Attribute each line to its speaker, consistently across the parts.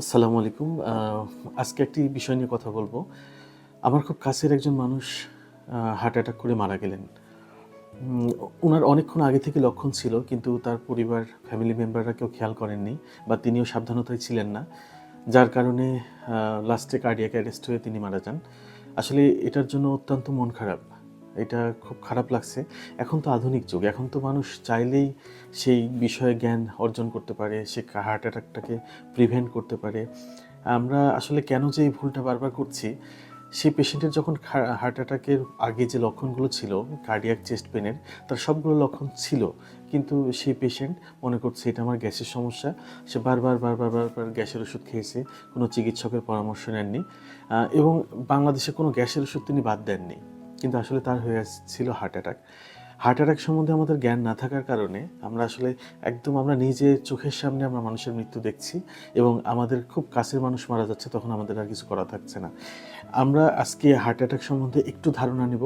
Speaker 1: আসসালামু আলাইকুম। আজকে একটি বিষয় নিয়ে কথা বলব। আমার খুব কাছের একজন মানুষ হার্ট অ্যাটাক করে মারা গেলেন। ওনার অনেকক্ষণ আগে থেকে লক্ষণ ছিল, কিন্তু তার পরিবার ফ্যামিলি মেম্বাররা কেউ খেয়াল করেননি বা তিনিও সাবধানতায় ছিলেন না। যার কারণে লাস্টে কার্ডিয়াক অ্যারেস্ট হয়ে তিনি মারা যান। আসলে এটার জন্য অত্যন্ত মন খারাপ। এটা খুব খারাপ লাগছে। এখন তো আধুনিক যুগ, এখন তো মানুষ চাইলেই সেই বিষয়ে জ্ঞান অর্জন করতে পারে, সে হার্ট অ্যাটাকটাকে প্রিভেন্ট করতে পারে। আমরা আসলে কেন যে এই ভুলটা বারবার করছি, সেই পেশেন্টের যখন হার্ট অ্যাটাকের আগে যে লক্ষণগুলো ছিল কার্ডিয়াক চেস্ট পেনের তার সবগুলো লক্ষণ ছিল। কিন্তু সেই পেশেন্ট মনে করছে, এটা আমার গ্যাসের সমস্যা। সে বারবার বারবার বারবার গ্যাসের ওষুধ খেয়েছে, কোনো চিকিৎসকের পরামর্শ নেননি। এবং বাংলাদেশে কোনো গ্যাসের ওষুধ তিনি বাদ দেননি। কিন্তু আসলে তার হয়ে ছিল হার্ট অ্যাটাক হার্ট অ্যাটাক সম্বন্ধে আমাদের জ্ঞান না থাকার কারণে আমরা আসলে একদম আমরা নিজে চোখের সামনে আমরা মানুষের মৃত্যু দেখছি এবং আমাদের খুব কাছের মানুষ মারা যাচ্ছে, তখন আমাদের আর কিছু করা থাকছে না। আমরা আজকে হার্ট অ্যাটাক সম্বন্ধে একটু ধারণা নেব।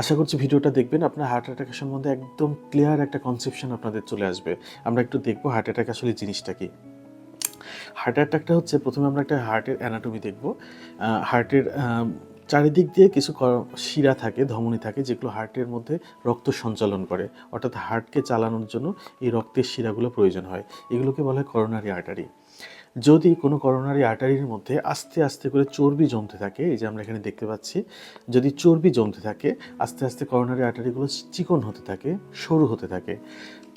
Speaker 1: আশা করছি ভিডিওটা দেখবেন, আপনার হার্ট অ্যাটাকের সম্বন্ধে একদম ক্লিয়ার একটা কনসেপশন আপনাদের চলে আসবে। আমরা একটু দেখব হার্ট অ্যাটাক আসলে জিনিসটা কি। হার্ট অ্যাটাকটা হচ্ছে, প্রথমে আমরা একটা হার্টের অ্যানাটমি দেখব। হার্টের চারিদিক দিয়ে কিছু শিরা থাকে, ধমনী থাকে, যেগুলো হার্টের মধ্যে রক্ত সঞ্চালন করে। অর্থাৎ হার্টকে চালানোর জন্য এই রক্তের শিরাগুলো প্রয়োজন হয়। এগুলোকে বলা হয় করোনারি আর্টারি যদি কোনো করোনারি আর্টারির মধ্যে আস্তে আস্তে করে চর্বি জমতে থাকে, এই যে আমরা এখানে দেখতে পাচ্ছি, যদি চর্বি জমতে থাকে, আস্তে আস্তে করোনারি আর্টারিগুলো চিকন হতে থাকে, সরু হতে থাকে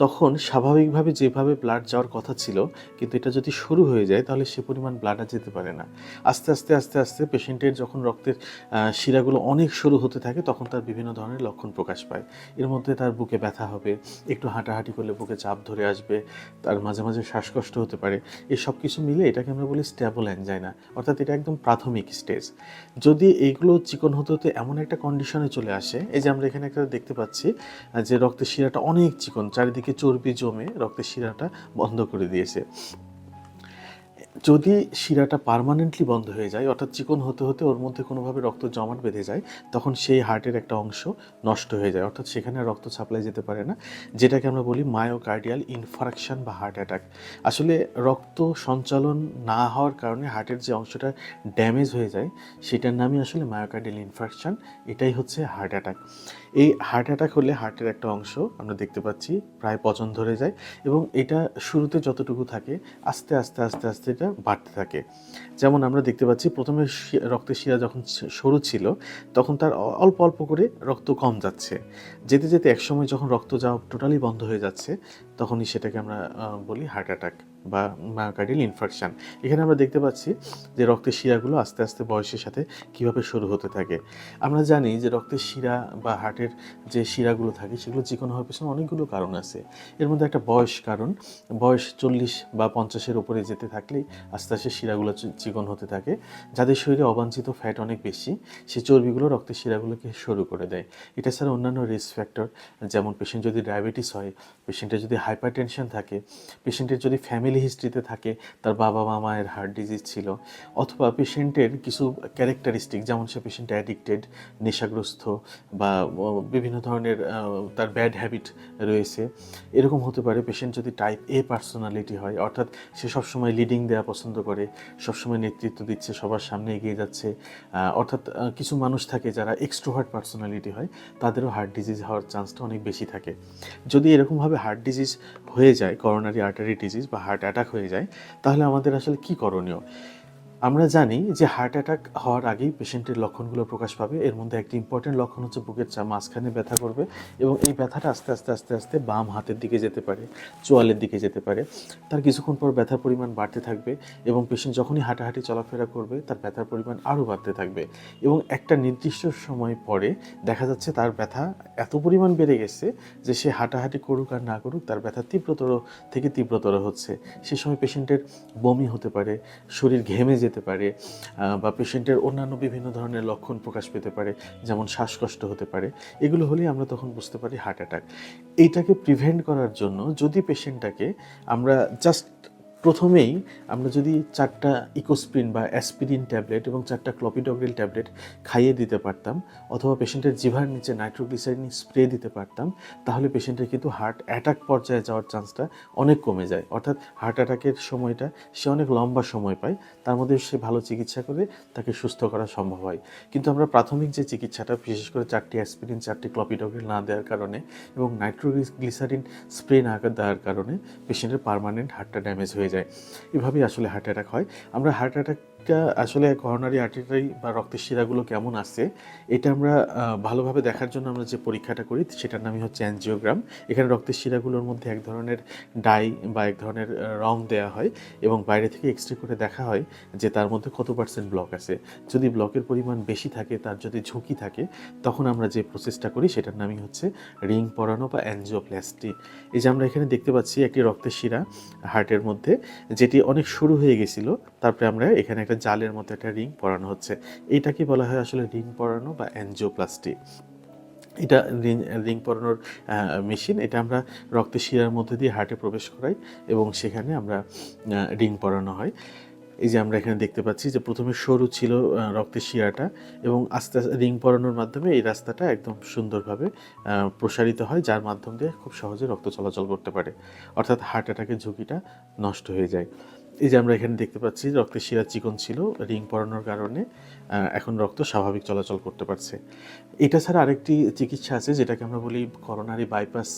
Speaker 1: তখন স্বাভাবিকভাবে যেভাবে ব্লাড যাওয়ার কথা ছিল, কিন্তু এটা যদি শুরু হয়ে যায়, তাহলে সে পরিমাণ ব্লাড আর যেতে পারে না। আস্তে আস্তে আস্তে আস্তে পেশেন্টের যখন রক্তের শিরাগুলো অনেক সরু হতে থাকে, তখন তার বিভিন্ন ধরনের লক্ষণ প্রকাশ পায়। এর মধ্যে তার বুকে ব্যথা হবে, একটু হাঁটাহাঁটি করলে বুকে চাপ ধরে আসবে, তার মাঝে মাঝে শ্বাসকষ্ট হতে পারে। এই সব কিছু মিলে এটাকে আমরা বলি স্ট্যাবল অ্যাঞ্জাইনা অর্থাৎ এটা একদম প্রাথমিক স্টেজ যদি এইগুলো চিকন হতে হতে এমন একটা কন্ডিশনে চলে আসে, এই যে আমরা এখানে একটা দেখতে পাচ্ছি, যে রক্তের শিরাটা অনেক চিকন, চারিদিকে চর্বি জমে রক্তের শিরাটা বন্ধ করে দিয়েছে। যদি শিরাটা পার্মানেন্টলি বন্ধ হয়ে যায়, অর্থাৎ চিকন হতে হতে ওর মধ্যে কোনোভাবে রক্ত জমাট বেঁধে যায়, তখন সেই হার্টের একটা অংশ নষ্ট হয়ে যায়। অর্থাৎ সেখানে রক্ত সাপ্লাই যেতে পারে না। যেটাকে আমরা বলি মায়োকার্ডিয়াল ইনফারাকশন বা হার্ট অ্যাটাক আসলে রক্ত সঞ্চালন না হওয়ার কারণে হার্টের যে অংশটা ড্যামেজ হয়ে যায়, সেটার নামই আসলে মায়োকার্ডিয়াল ইনফারাকশন এটাই হচ্ছে হার্ট অ্যাটাক এই হার্ট অ্যাটাক হলে হার্টের একটা অংশ আমরা দেখতে পাচ্ছি প্রায় পচন ধরে যায় এবং এটা শুরুতে যতটুকু থাকে, আস্তে আস্তে আস্তে আস্তে এটা বাড়তে থাকে। যেমন আমরা দেখতে পাচ্ছি প্রথমে রক্তের শিরা যখন সরু ছিল, তখন তার অল্প অল্প করে রক্ত কম যাচ্ছে। যেতে যেতে একসময় যখন রক্ত যাওয়া টোটালি বন্ধ হয়ে যাচ্ছে, তখনই সেটাকে আমরা বলি হার্ট অ্যাটাক বা মায়োকার্ডিয়াল ইনফার্কশন এখানে আমরা দেখতে পাচ্ছি যে রক্তের শিরাগুলো আস্তে আস্তে বয়সের সাথে কীভাবে শুরু হতে থাকে। আমরা জানি যে রক্তের শিরা বা হার্টের যে শিরাগুলো থাকে, সেগুলো চিকন হওয়ার পেছনে অনেকগুলো কারণ আছে। এর মধ্যে একটা বয়স কারণ, বয়স চল্লিশ বা পঞ্চাশের উপরে যেতে থাকলেই আস্তে আস্তে শিরাগুলো চিকন হতে থাকে। যাদের শরীরে অবাঞ্ছিত ফ্যাট অনেক বেশি, সেই চর্বিগুলো রক্তের শিরাগুলোকে সরু করে দেয়। এটা ছাড়া অন্যান্য রিস্ক ফ্যাক্টর, যেমন পেশেন্ট যদি ডায়াবেটিস হয়, পেশেন্টের যদি হাইপার থাকে, পেশেন্টের যদি ফ্যামিলি হিস্ট্রিতে থাকে, তার বাবা মা মায়ের হার্ট ডিজিজ ছিল, অথবা পেশেন্টের কিছু ক্যারেক্টারিস্টিক যেমন সে পেশেন্ট অ্যাডিক্টেড নেশাগ্রস্ত বা বিভিন্ন ধরনের তার ব্যাড হ্যাবিট রয়েছে। এরকম হতে পারে পেশেন্ট যদি টাইপ এ পার্সোনালিটি হয়, অর্থাৎ সে সবসময় লিডিং দেওয়া পছন্দ করে, সবসময় নেতৃত্ব দিচ্ছে, সবার সামনে এগিয়ে যাচ্ছে অর্থাৎ কিছু মানুষ থাকে যারা এক্সট্রোভার্ট পার্সোনালিটি হয়, তাদেরও হার্ট ডিজিজ হওয়ার চান্সটা অনেক বেশি থাকে। যদি এরকমভাবে হার্ট ডিজিজ হয়ে যায় করোনারি আর্টারি ডিজিজ বা হার্ট অ্যাটাক হয়ে যায় তাহলে আমাদের আসলে কি করণীয়? আমরা জানি যে হার্ট অ্যাটাক হওয়ার আগেই পেশেন্টের লক্ষণগুলো প্রকাশ পাবে। এর মধ্যে একটি ইম্পর্টেন্ট লক্ষণ হচ্ছে বুকের চা মাঝখানে ব্যথা করবে এবং এই ব্যথাটা আস্তে আস্তে আস্তে আস্তে বাম হাতের দিকে যেতে পারে, চোয়ালের দিকে যেতে পারে। তার কিছুক্ষণ পর ব্যথার পরিমাণ বাড়তে থাকবে এবং পেশেন্ট যখনই হাঁটাহাঁটি, চলাফেরা করবে, তার ব্যথার পরিমাণ আরও বাড়তে থাকবে এবং একটা নির্দিষ্ট সময় পরে দেখা যাচ্ছে তার ব্যথা এত পরিমাণ বেড়ে গেছে যে সে হাঁটাহাঁটি করুক আর না করুক, তার ব্যথা তীব্রতর থেকে তীব্রতর হচ্ছে। সে সময় পেশেন্টের বমি হতে পারে, শরীর ঘেমে পারে আহ, বা পেশেন্টের অন্যান্য বিভিন্ন ধরনের লক্ষণ প্রকাশ পেতে পারে যেমন শ্বাসকষ্ট হতে পারে এগুলো হলেই আমরা তখন বুঝতে পারি হার্ট অ্যাটাক। এইটাকে প্রিভেন্ট করার জন্য যদি পেশেন্টটাকে আমরা জাস্ট প্রথমেই আমরা যদি চারটা ইকোস্প্রিন বা অ্যাসপিরিন ট্যাবলেট এবং চারটা ক্লপিডগ্রিল ট্যাবলেট খাইয়ে দিতে পারতাম অথবা পেশেন্টের জিভার নিচে নাইট্রোগ্লিসারিন স্প্রে দিতে পারতাম, তাহলে পেশেন্টের কিন্তু হার্ট অ্যাটাক পর্যায়ে যাওয়ার চান্সটা অনেক কমে যায়। অর্থাৎ হার্ট অ্যাটাকের সময়টা সে অনেক লম্বা সময় পায়, তার মধ্যে সে ভালো চিকিৎসা করে তাকে সুস্থ করা সম্ভব হয়। কিন্তু আমরা প্রাথমিক যে চিকিৎসাটা, বিশেষ করে চারটি অ্যাসপিরিন, চারটি ক্লপিডগ্রিল না দেওয়ার কারণে এবং নাইট্রোগ্লিসারিন স্প্রে না দেওয়ার কারণে পেশেন্টের পার্মানেন্ট হার্টটা ড্যামেজ হয়ে যায়। এভাবেই আসলে হার্ট অ্যাটাক হয়। আমরা হার্ট অ্যাটাকটা আসলে করোনারি আর্টারি বা রক্তের শিরাগুলো কেমন আছে, এটা আমরা ভালোভাবে দেখার জন্য আমরা যে পরীক্ষাটা করি, সেটার নামই হচ্ছে অ্যানজিওগ্রাম এখানে রক্তের শিরাগুলোর মধ্যে এক ধরনের ডাই বা এক ধরনের রং দেওয়া হয় এবং বাইরে থেকে এক্সরে করে দেখা হয় যে তার মধ্যে কত পার্সেন্ট ব্লক আছে। যদি ব্লকের পরিমাণ বেশি থাকে, তার যদি ঝুঁকি থাকে, তখন আমরা যে প্রসেসটা করি, সেটার নামই হচ্ছে রিং পরানো বা অ্যানজিওপ্লাস্টি এই যে আমরা এখানে দেখতে পাচ্ছি একটি রক্তের শিরা হার্টের মধ্যে, যেটি অনেক শুরু হয়ে গেছিল, তারপরে আমরা এখানে একটা জালের মতো একটা রিং পরানো হচ্ছে। এইটাকে বলা হয় আসলে রিং পরানো বা অ্যানজিওপ্লাস্টি এটা রিং রিং পরানোর মেশিন। এটা আমরা রক্তের শিরার মধ্যে দিয়ে হার্টে প্রবেশ করাই এবং সেখানে আমরা রিং পরানো হয়। এই যে আমরা এখানে দেখতে পাচ্ছি যে প্রথমে সরু ছিল রক্তের শিরাটা এবং আস্তে আস্তে রিং পরানোর মাধ্যমে এই রাস্তাটা একদম সুন্দরভাবে প্রসারিত হয়, যার মাধ্যম দিয়ে খুব সহজে রক্ত চলাচল করতে পারে। অর্থাৎ হার্ট অ্যাটাকের ঝুঁকিটা নষ্ট হয়ে যায়। এই যে আমরা এখানে দেখতে পাচ্ছি রক্তের শিরা চিকন ছিল, রিং পরানোর কারণে এখন রক্ত স্বাভাবিক চলাচল করতে পারছে। এটা ছাড়া আরেকটি চিকিৎসা আছে, যেটাকে আমরা বলি coronary bypass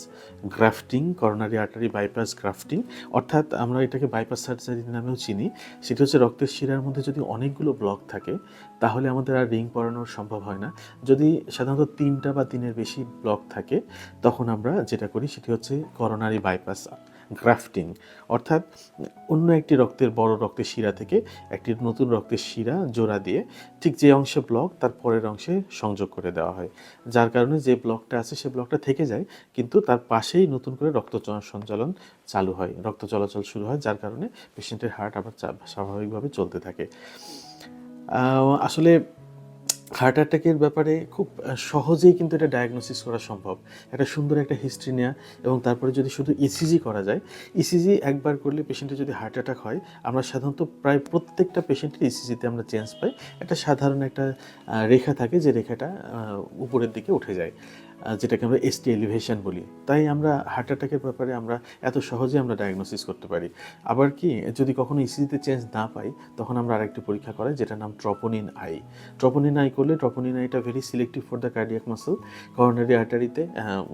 Speaker 1: grafting coronary artery bypass grafting অর্থাৎ আমরা এটাকে বাইপাস সার্জারি নামেও চিনি। সেটা হচ্ছে রক্তের শিরার মধ্যে যদি অনেকগুলো ব্লক থাকে, তাহলে আমাদের আর রিং পরানো সম্ভব হয় না। যদি সাধারণত তিনটা বা তিনের বেশি ব্লক থাকে, তখন আমরা যেটা করি, সেটি হচ্ছে করোনারি বাইপাস গ্রাফটিং, অর্থাৎ অন্য একটি রক্তের বড় রক্তের শিরা থেকে একটি নতুন রক্তের শিরা জোড়া দিয়ে ঠিক যে অংশে ব্লক তার পরের অংশে সংযোগ করে দেওয়া হয়। যার কারণে যে ব্লকটা আছে সে ব্লকটা থেকে যায়, কিন্তু তার পাশেই নতুন করে রক্ত সঞ্চালন চালু হয়, রক্ত চলাচল শুরু হয়, যার কারণে পেশেন্টের হার্ট আবার স্বাভাবিকভাবে চলতে থাকে। আসলে হার্ট অ্যাটাকের ব্যাপারে খুব সহজেই কিন্তু এটা ডায়াগনোসিস করা সম্ভব। একটা সুন্দর একটা হিস্ট্রি নেওয়া এবং তারপরে যদি শুধু ইসিজি করা যায় ইসিজি একবার করলে পেশেন্টের যদি হার্ট অ্যাটাক হয়, আমরা সাধারণত প্রায় প্রত্যেকটা পেশেন্টের ইসিজিতে আমরা চেঞ্জ পাই। একটা সাধারণ একটা রেখা থাকে যে রেখাটা উপরের দিকে উঠে যায়। যেটাকে আমরা এসটি এলিভেশন বলি। তাই আমরা হার্ট অ্যাটাকের ব্যাপারে আমরা এত সহজে আমরা ডায়াগনোসিস করতে পারি। আবার কি, যদি কখনো ইসিজিতে চেঞ্জ না পাই, তখন আমরা আরেকটি পরীক্ষা করাই, যেটার নাম ট্রপোনিন আই ট্রপোনিন আই করলে ট্রপোনিন আইটা very selective for the cardiac muscle coronary আর্টারিতে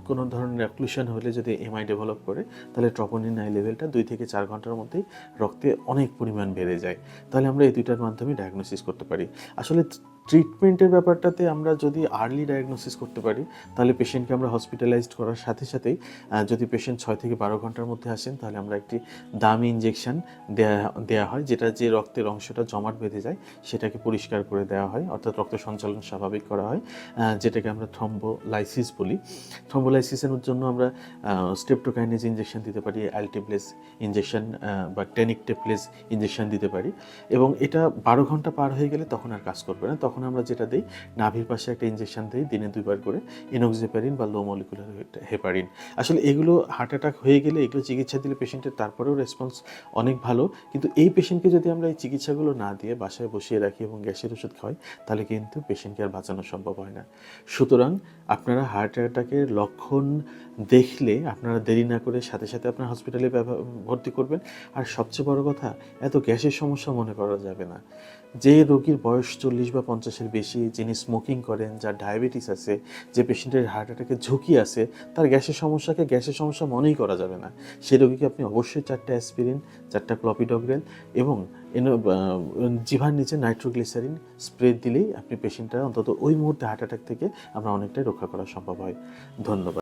Speaker 1: কোনো ধরনের অ্যাক্লুশন হলে যদি এমআই ডেভেলপ করে, তাহলে ট্রপোনিন আই লেভেলটা দুই থেকে চার ঘণ্টার মধ্যেই রক্তে অনেক পরিমাণ বেড়ে যায়। তাহলে আমরা এই দুইটার মাধ্যমে ডায়াগনোসিস করতে পারি। আসলে ট্রিটমেন্টের ব্যাপারটাতে আমরা যদি আর্লি ডায়াগনোসিস করতে পারি, তাহলে পেশেন্টকে আমরা হসপিটালাইজড করার সাথে সাথেই যদি পেশেন্ট ছয় থেকে বারো ঘণ্টার মধ্যে আসেন, তাহলে আমরা একটি দামি ইঞ্জেকশান দেয়া দেওয়া হয়, যেটা যে রক্তের অংশটা জমাট বেঁধে যায়, সেটাকে পরিষ্কার করে দেওয়া হয়, অর্থাৎ রক্ত সঞ্চালন স্বাভাবিক করা হয় যেটাকে আমরা থ্রম্বোলাইসিস বলি। থ্রম্বোলাইসিসের জন্য আমরা স্টেপটোকাইনেজ ইঞ্জেকশন দিতে পারি অ্যালটিপ্লেস ইঞ্জেকশন বা টেনিকটেপ্লেস ইঞ্জেকশন দিতে পারি। এবং এটা বারো ঘণ্টা পার হয়ে গেলে তখন আর কাজ করবে না, তখন আমরা যেটা দিই, নাভির পাশে একটা ইঞ্জেকশন দিই, দিনে দুইবার করে ইনোক্সিপারিন বা লো মলিকুলার হেপারিন আসলে এগুলো হার্ট অ্যাটাক হয়ে গেলে এগুলো চিকিৎসা দিলে পেশেন্টের তারপরেও রেসপন্স অনেক ভালো। কিন্তু এই পেশেন্টকে যদি আমরা এই চিকিৎসাগুলো না দিয়ে বাসায় বসিয়ে রাখি এবং গ্যাসের ওষুধ খাওয়াই, তাহলে কিন্তু পেশেন্টকে আর বাঁচানো সম্ভব হয় না। সুতরাং আপনারা হার্ট অ্যাটাকের লক্ষণ দেখলে আপনারা দেরি না করে সাথে সাথে আপনার হসপিটালে ভর্তি করবেন। আর সবচেয়ে বড় কথা, এত গ্যাসের সমস্যা মনে করা যাবে না। যে রোগীর বয়স চল্লিশ বা পঞ্চাশের বেশি যিনি স্মোকিং করেন, যার ডায়াবেটিস আছে, যে পেশেন্টের হার্ট অ্যাটাকের ঝুঁকি আছে, তার গ্যাসের সমস্যাকে গ্যাসের সমস্যা মনেই করা যাবে না। সেই রোগীকে আপনি অবশ্যই চারটে অ্যাসপিরিন চারটা ক্লপিডগ্রেন এবং এন জিভার নিচে নাইট্রোগ্লিসারিন স্প্রে দিলেই আপনি পেশেন্টটা অন্তত ওই মুহূর্তে হার্ট অ্যাটাক থেকে আমরা অনেকটাই রক্ষা করা সম্ভব হয়। ধন্যবাদ।